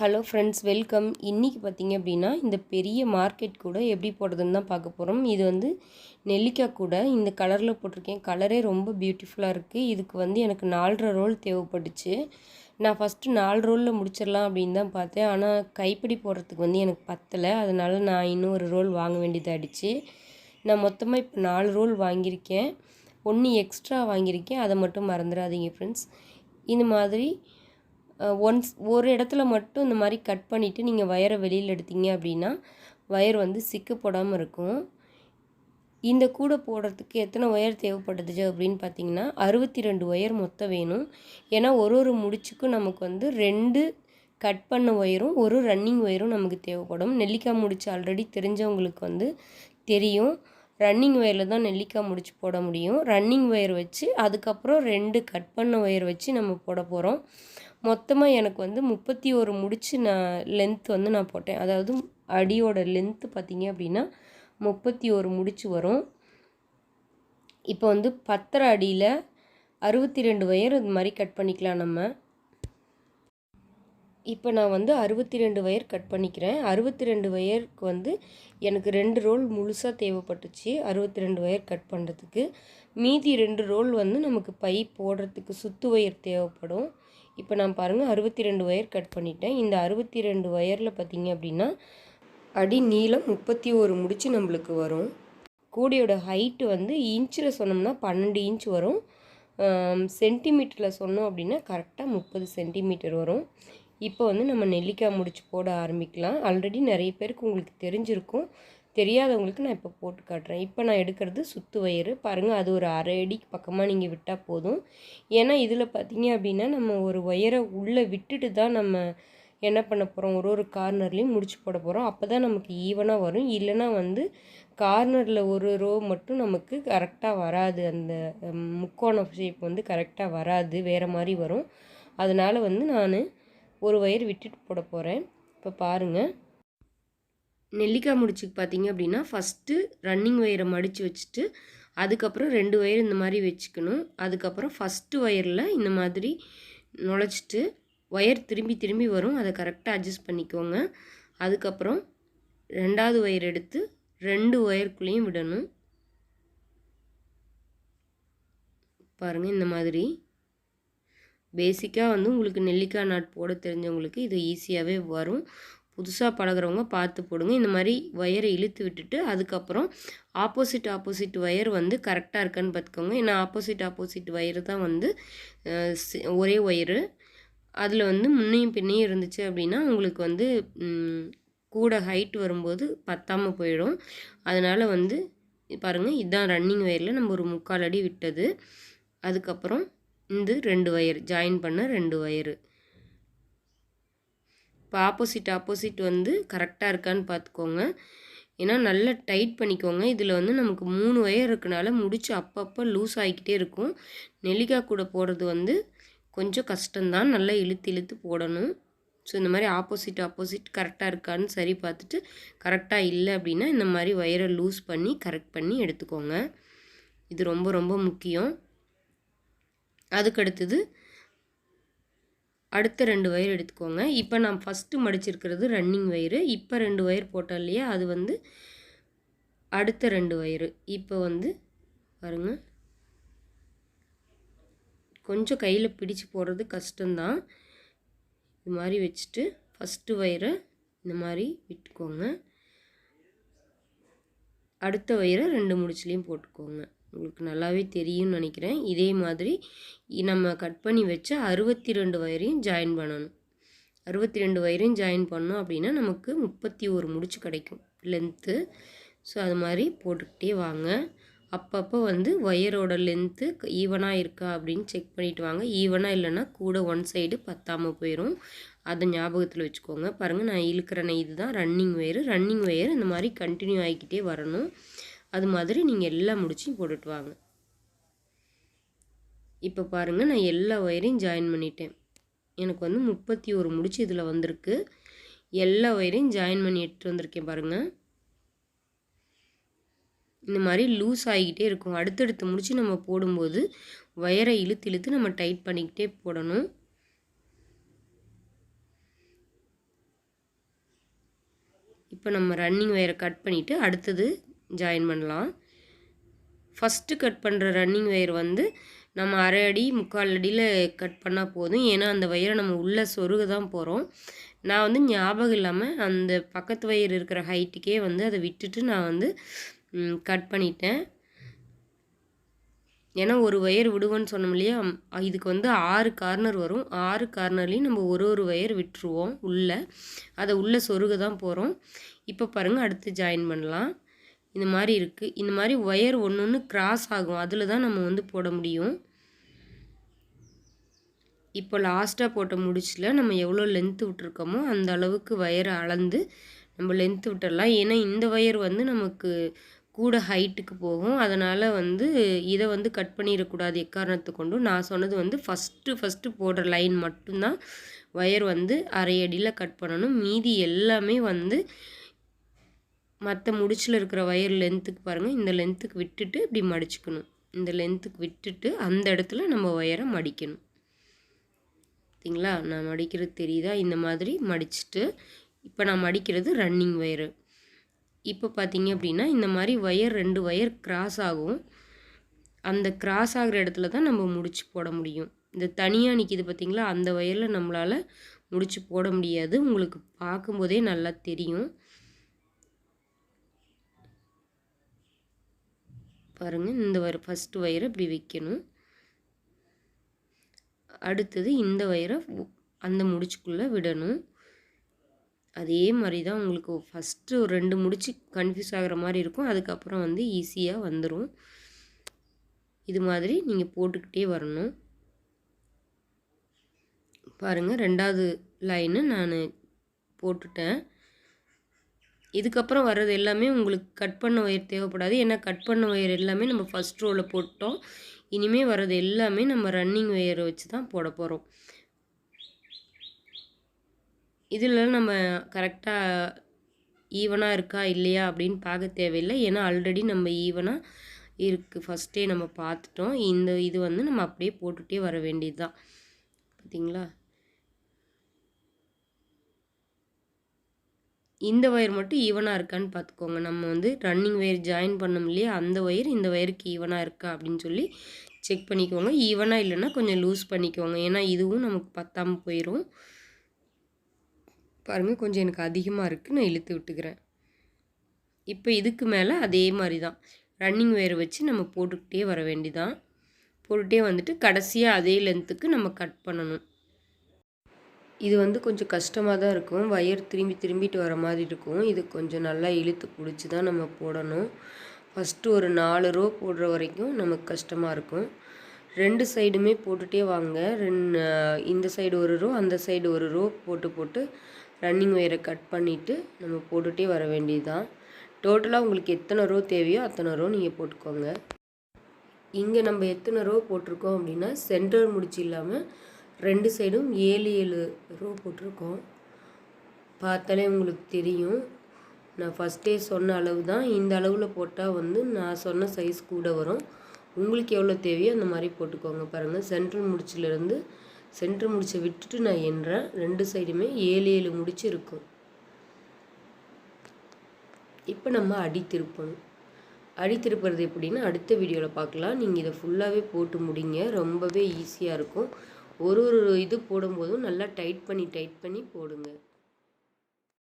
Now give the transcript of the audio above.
Hello friends welcome. இன்றைக்கி பார்த்தீங்க அப்படின்னா இந்த பெரிய மார்க்கெட் கூட எப்படி போடுறதுன்னு தான் பார்க்க போகிறோம் இது வந்து நெல்லிக்காய் கூட. இந்த கலரில் போட்டிருக்கேன். கலரே ரொம்ப பியூட்டிஃபுல்லாக இருக்குது இதுக்கு வந்து எனக்கு நாலரை ரோல் தேவைப்பட்டுச்சு. நான் ஃபஸ்ட்டு நாலு ரோலில் முடிச்சிடலாம் அப்படின்னு தான் பார்த்தேன். ஆனால் கைப்பிடி போடுறதுக்கு வந்து எனக்கு பத்தலை. அதனால் நான் இன்னும் ஒரு ரோல் வாங்க வேண்டியதாகிடுச்சு நான் மொத்தமாக இப்போ நாலு ரோல் வாங்கியிருக்கேன். ஒன்று எக்ஸ்ட்ரா வாங்கியிருக்கேன். அதை மட்டும் மறந்துடாதீங்க ஃப்ரெண்ட்ஸ். இந்த மாதிரி ஒன்ஸ் ஒரு இடத்துல மட்டும் இந்த மாதிரி கட் பண்ணிவிட்டு நீங்கள் வயரை வெளியில் எடுத்தீங்க அப்படின்னா வயர் வந்து சிக்கு போடாமல் இருக்கும். இந்த கூடை போடுறதுக்கு எத்தனை ஒயர் தேவைப்படுது அப்படின்னு பார்த்தீங்கன்னா அறுபத்தி ரெண்டு ஒயர் மொத்தம் வேணும். ஏன்னா ஒரு ஒரு முடிச்சுக்கும் நமக்கு வந்து ரெண்டு கட் பண்ண ஒயரும் ஒரு ரன்னிங் ஒயரும் நமக்கு தேவைப்படும். நெல்லிக்காய் முடிச்சு ஆல்ரெடி தெரிஞ்சவங்களுக்கு வந்து தெரியும். ரன்னிங் ஒயரில் தான் நெல்லிக்காய் முடிச்சு போட முடியும். ரன்னிங் ஒயர் வச்சு அதுக்கப்புறம் ரெண்டு கட் பண்ண ஒயர் வச்சு நம்ம போட போகிறோம் மொத்தமாக எனக்கு வந்து முப்பத்தி ஒரு முடிச்சு நான் லென்த் வந்து நான் போட்டேன். அதாவது அடியோட லென்த்து பார்த்திங்க அப்படின்னா முப்பத்தி ஒரு முடிச்சு வரும். இப்போ வந்து பத்தரை அடியில் அறுபத்தி ரெண்டு ஒயர் இது மாதிரி கட் பண்ணிக்கலாம் நம்ம. இப்போ நான் வந்து அறுபத்தி ரெண்டு வயர் கட் பண்ணிக்கிறேன். அறுபத்தி ரெண்டு வயருக்கு வந்து எனக்கு ரெண்டு ரோல் முழுசாக தேவைப்பட்டுச்சு. அறுபத்தி ரெண்டு ஒயர் கட் பண்ணுறதுக்கு மீதி ரெண்டு ரோல் வந்து நமக்கு பை போடுறதுக்கு சுத்து ஒயர் தேவைப்படும். இப்போ நான் பாருங்கள் அறுபத்தி ரெண்டு ஒயர் கட் பண்ணிட்டேன். இந்த அறுபத்தி ரெண்டு ஒயரில் பார்த்திங்க அப்படின்னா அடி நீளம் முப்பத்தி ஒரு முடிச்சு நம்மளுக்கு வரும். கூடையோட ஹைட்டு வந்து இன்ச்சில் சொன்னோம்னா பன்னெண்டு இன்ச் வரும். சென்டிமீட்டரில் சொன்னோம் அப்படின்னா கரெக்டாக முப்பது சென்டிமீட்டர் வரும். இப்போ வந்து நம்ம நெல்லிக்காய் முடிச்சு போட ஆரம்பிக்கலாம். ஆல்ரெடி நிறைய பேருக்கு உங்களுக்கு தெரிஞ்சிருக்கும். தெரியாதவங்களுக்கு நான் இப்போ போட்டு காட்டுறேன். இப்போ நான் எடுக்கிறது சுத்து வயிறு. பாருங்கள் அது ஒரு அரை அடிக்கு பக்கமாக நீங்கள் விட்டால் போதும். ஏன்னா இதில் பார்த்தீங்க அப்படின்னா நம்ம ஒரு ஒயரை உள்ளே விட்டுட்டு தான் நம்ம என்ன பண்ண போகிறோம் ஒரு ஒரு கார்னர்லேயும் முடிச்சு போட போகிறோம் அப்போ தான் நமக்கு ஈவனாக வரும். இல்லைனா வந்து கார்னரில் ஒரு ரோ மட்டும் நமக்கு கரெக்டாக வராது. அந்த முக்கோண ஷேப் வந்து கரெக்டாக வராது. வேறு மாதிரி வரும். அதனால் வந்து நான் ஒரு ஒயர் விட்டுட்டு போட போகிறேன் இப்போ பாருங்கள் நெல்லிக்காய் முடிச்சுக்கு பார்த்தீங்க அப்படின்னா ஃபஸ்ட்டு ரன்னிங் ஒயரை மடித்து வச்சுட்டு அதுக்கப்புறம் ரெண்டு ஒயர் இந்த மாதிரி வச்சுக்கணும். அதுக்கப்புறம் ஃபஸ்ட்டு ஒயரில் இந்த மாதிரி நுழைச்சிட்டு ஒயர் திரும்பி திரும்பி வரும். அதை கரெக்டாக அட்ஜஸ்ட் பண்ணிக்கோங்க. அதுக்கப்புறம் ரெண்டாவது ஒயர் எடுத்து ரெண்டு ஒயருக்குள்ளேயும் விடணும். பாருங்கள் இந்த மாதிரி. பேசிக்காக வந்து உங்களுக்கு நெல்லிக்காய் நாட் போட தெரிஞ்சவங்களுக்கு இது ஈஸியாகவே வரும். புதுசாக பழகிறவங்க பார்த்து போடுங்க. இந்த மாதிரி ஒயரை இழுத்து விட்டுட்டு அதுக்கப்புறம் ஆப்போசிட் ஆப்போசிட் ஒயர் வந்து கரெக்டாக இருக்கான்னு பார்த்துக்கோங்க. ஏன்னா ஆப்போசிட் ஆப்போசிட் ஒயர் தான் வந்து ஒரே ஒயரு அதில் வந்து முன்னையும் பின்னையும் இருந்துச்சு அப்படின்னா உங்களுக்கு வந்து கூட ஹைட் வரும்போது பத்தாமல் போயிடும். அதனால் வந்து பாருங்கள் இதுதான் ரன்னிங் ஒயரில் நம்ம ஒரு முக்கால் அடி விட்டது. அதுக்கப்புறம் இந்த ரெண்டு ஒயர் ஜாயின் பண்ண ரெண்டு ஒயரு இப்போ ஆப்போசிட் ஆப்போசிட் வந்து கரெக்டாக இருக்கான்னு பார்த்துக்கோங்க. ஏன்னா நல்லா டைட் பண்ணிக்கோங்க. இதில் வந்து நமக்கு மூணு ஒயர் இருக்கனால முடிச்சு அப்பப்போ லூஸ் ஆகிக்கிட்டே இருக்கும். நெல்லிக்காய் கூட போடுறது வந்து கொஞ்சம் கஷ்டம்தான். நல்லா இழுத்து இழுத்து போடணும். ஸோ இந்த மாதிரி ஆப்போசிட் ஆப்போசிட் கரெக்டாக இருக்கான்னு சரி பார்த்துட்டு கரெக்டாக இல்லை அப்படின்னா இந்த மாதிரி ஒயரை லூஸ் பண்ணி கரெக்ட் பண்ணி எடுத்துக்கோங்க. இது ரொம்ப ரொம்ப முக்கியம். அதுக்கடுத்தது அடுத்த ரெண்டு ஒயர் எடுத்துக்கோங்க. இப்போ நான் ஃபஸ்ட்டு மடிச்சிருக்கிறது ரன்னிங் ஒயரு இப்போ ரெண்டு ஒயர் போட்டோம் இல்லையா? அது வந்து அடுத்த ரெண்டு ஒயரு இப்போ வந்து பாருங்க. கொஞ்சம் கையில் பிடிச்சு போடுறது கஷ்டம்தான். இது மாதிரி வச்சுட்டு ஃபஸ்ட்டு ஒயரை இந்த மாதிரி விட்டுக்கோங்க. அடுத்த ஒயரை ரெண்டு முடிச்சுலேயும் போட்டுக்கோங்க. உங்களுக்கு நல்லாவே தெரியும்னு நினைக்கிறேன். இதே மாதிரி நம்ம கட் பண்ணி வச்ச அறுபத்தி ரெண்டு வயரையும் ஜாயின் பண்ணணும். அறுபத்தி ரெண்டு வயரையும் ஜாயின் பண்ணோம் அப்படின்னா நமக்கு முப்பத்தி ஒரு முடிச்சு கிடைக்கும். லென்த்து ஸோ அது மாதிரி போட்டுக்கிட்டே வாங்க. அப்பப்போ வந்து ஒயரோட லென்த்து ஈவனாக இருக்கா அப்படின்னு செக் பண்ணிவிட்டு வாங்க. ஈவனாக இல்லைன்னா கூட ஒன் சைடு பத்தாமல் போயிடும் அதை ஞாபகத்தில் வச்சுக்கோங்க. பாருங்கள் நான் இழுக்கிற இது தான் ரன்னிங் ஒயரு ரன்னிங் ஒயர் இந்த மாதிரி கண்டினியூ ஆகிக்கிட்டே வரணும். அது மாதிரி நீங்கள் எல்லா முடிச்சும் போட்டுட்டு வாங்க. இப்போ பாருங்கள் நான் எல்லா ஒயரையும் ஜாயின் பண்ணிட்டேன். எனக்கு வந்து முப்பத்தி ஒரு முடிச்சு இதில் வந்திருக்கு. எல்லா ஒயரையும் ஜாயின் பண்ணி எடுத்துகிட்டு வந்திருக்கேன் பாருங்கள் இந்த மாதிரி லூஸ் ஆகிக்கிட்டே இருக்கும். அடுத்தடுத்து முடிச்சு நம்ம போடும்போது ஒயரை இழுத்து இழுத்து நம்ம டைட் பண்ணிக்கிட்டே போடணும். இப்போ நம்ம ரன்னிங் ஒயரை கட் பண்ணிவிட்டு அடுத்தது ஜாயின் பண்ணலாம். ஃபஸ்ட்டு கட் பண்ணுற ரன்னிங் ஒயர் வந்து நம்ம அரை அடி முக்கால் அடியில் கட் பண்ணால் போதும். ஏன்னா அந்த வயரை நம்ம உள்ளே சொருக தான் போகிறோம் நான் வந்து ஞாபகம் இல்லாமல் அந்த பக்கத்து வயர் இருக்கிற ஹைட்டுக்கே வந்து அதை விட்டுட்டு நான் வந்து கட் பண்ணிட்டேன். ஏன்னா ஒரு ஒயர் விடுவோன்னு சொன்னோம் இல்லையா? இதுக்கு வந்து ஆறு கார்னர் வரும். ஆறு கார்னர்லேயும் நம்ம ஒரு ஒரு ஒயர் விட்டுருவோம் உள்ளே. அதை உள்ளே சொருக தான் போகிறோம் இப்போ பாருங்கள் அடுத்து ஜாயின் பண்ணலாம். இந்த மாதிரி இருக்குது இந்த மாதிரி ஒயர் ஒன்று ஒன்று கிராஸ் ஆகும். அதில் தான் நம்ம வந்து போட முடியும். இப்போ லாஸ்ட்டாக போட்ட முடிச்சில் நம்ம எவ்வளோ லென்த்து விட்ருக்கோமோ அந்த அளவுக்கு ஒயரை அளந்து நம்ம லென்த்து விட்டுடலாம் ஏன்னா இந்த ஒயர் வந்து நமக்கு கூட ஹைட்டுக்கு போகும். அதனால் வந்து இதை வந்து கட் பண்ணிடக்கூடாது எக்காரணத்தை கொண்டும். நான் சொன்னது வந்து ஃபஸ்ட்டு ஃபஸ்ட்டு போடுற லைன் மட்டும்தான் ஒயர் வந்து அரை அடியில் கட் பண்ணணும். மீதி எல்லாமே வந்து மற்ற முடிச்சில் இருக்கிற ஒயர் லென்த்துக்கு பாருங்கள் இந்த லென்த்துக்கு விட்டுட்டு இப்படி மடிச்சுக்கணும். இந்த லென்த்துக்கு விட்டுட்டு அந்த இடத்துல நம்ம ஒயரை மடிக்கணும். பார்த்தீங்களா நான் மடிக்கிறது தெரியுதா? இந்த மாதிரி மடிச்சுட்டு இப்போ நான் மடிக்கிறது ரன்னிங் ஒயரு இப்போ பார்த்தீங்க அப்படின்னா இந்த மாதிரி ஒயர் ரெண்டு ஒயர் கிராஸ் ஆகும். அந்த கிராஸ் ஆகிற இடத்துல தான் நம்ம முடிச்சு போட முடியும். இந்த தனியாக நிற்கிது பார்த்திங்களா அந்த ஒயரில் நம்மளால் முடிச்சு போட முடியாது. உங்களுக்கு பார்க்கும்போதே நல்லா தெரியும். பாருங்கள் இந்த வயிறு ஃபஸ்ட்டு வயரை இப்படி வைக்கணும். அடுத்தது இந்த வயிறை அந்த முடிச்சுக்குள்ளே விடணும். அதே மாதிரி தான் உங்களுக்கு ஃபஸ்ட்டு ஒரு ரெண்டு முடிச்சு கன்ஃபியூஸ் ஆகிற மாதிரி இருக்கும். அதுக்கப்புறம் வந்து ஈஸியாக வந்துடும் இது மாதிரி நீங்கள் போட்டுக்கிட்டே வரணும். பாருங்கள் ரெண்டாவது லைனு நான் போட்டுட்டேன். இதுக்கப்புறம் வர்றது எல்லாமே உங்களுக்கு கட் பண்ண ஒயர் தேவைப்படாது. ஏன்னா கட் பண்ண ஒயர் எல்லாமே நம்ம ஃபஸ்ட் ரோவில் போட்டோம். இனிமேல் வர்றது எல்லாமே நம்ம ரன்னிங் ஒயரை வச்சு தான் போட போகிறோம் இதில் நம்ம கரெக்டாக ஈவனாக இருக்கா இல்லையா அப்படின்னு பார்க்க தேவையில்லை. ஏன்னா ஆல்ரெடி நம்ம ஈவனாக இருக்குது ஃபஸ்ட்டே நம்ம பார்த்துட்டோம். இந்த இது வந்து நம்ம அப்படியே போட்டுகிட்டே வர வேண்டியது தான் பார்த்திங்களா இந்த ஒயர் மட்டும் ஈவனாக இருக்கான்னு பார்த்துக்கோங்க நம்ம வந்து ரன்னிங் ஒயர் ஜாயின் பண்ணோம் இல்லையா? அந்த ஒயர் இந்த ஒயருக்கு ஈவனாக இருக்கா அப்படின்னு சொல்லி செக் பண்ணிக்கோங்க. ஈவனாக இல்லைன்னா கொஞ்சம் லூஸ் பண்ணிக்கோங்க. ஏன்னா இதுவும் நமக்கு பத்தாமல் போயிடும் பாருங்கள் கொஞ்சம் எனக்கு அதிகமாக இருக்குது நான் இழுத்து விட்டுக்கிறேன். இப்போ இதுக்கு மேலே அதே மாதிரி தான் ரன்னிங் ஒயர் வச்சு நம்ம போட்டுக்கிட்டே வர வேண்டிதான். போட்டுகிட்டே வந்துட்டு கடைசியாக அதே லென்த்துக்கு நம்ம கட் பண்ணணும். இது வந்து கொஞ்சம் கஷ்டமாக தான் இருக்கும். வயர் திரும்பி திரும்பிட்டு வர மாதிரி இருக்கும். இது கொஞ்சம் நல்லா இழுத்து பிடிச்சி தான் நம்ம போடணும். ஃபஸ்ட்டு ஒரு நாலு ரோ போடுற வரைக்கும் நமக்கு கஷ்டமாக இருக்கும். ரெண்டு சைடுமே போட்டுகிட்டே வாங்க. ரெண்டு இந்த சைடு ஒரு ரோ அந்த சைடு ஒரு ரோ போட்டு போட்டு ரன்னிங் ஒயரை கட் பண்ணிவிட்டு நம்ம போட்டுகிட்டே வர வேண்டியது தான் டோட்டலாக உங்களுக்கு எத்தனை ரோ தேவையோ அத்தனை ரோ நீங்கள் போட்டுக்கோங்க. இங்கே நம்ம எத்தனை ரோ போட்டிருக்கோம் அப்படின்னா சென்டர் முடிச்சு இல்லாமல் ரெண்டு சைடும் ஏழு ஏழு ரோ போட்டிருக்கோம். பார்த்தாலே உங்களுக்கு தெரியும். நான் ஃபஸ்ட்டே சொன்ன அளவு தான். இந்த அளவில் போட்டால் வந்து நான் சொன்ன சைஸ் கூட வரும். உங்களுக்கு எவ்வளோ தேவையோ அந்த மாதிரி போட்டுக்கோங்க பாருங்கள் சென்ட்ரல் முடிச்சிலேருந்து சென்ட்ரல் முடிச்சை விட்டுட்டு நான் எண்ணுறேன் ரெண்டு சைடுமே ஏழு ஏழு முடிச்சு இருக்கும். இப்போ நம்ம அடி திருப்பணும். அடி திருப்புறது எப்படின்னா அடுத்த வீடியோவில் பார்க்கலாம். நீங்கள் இதை ஃபுல்லாகவே போட்டு முடிங்க. ரொம்பவே ஈஸியாக இருக்கும். ஒரு ஒரு இது போடும்போதும் நல்லா டைட் பண்ணி டைட் பண்ணி போடுங்க.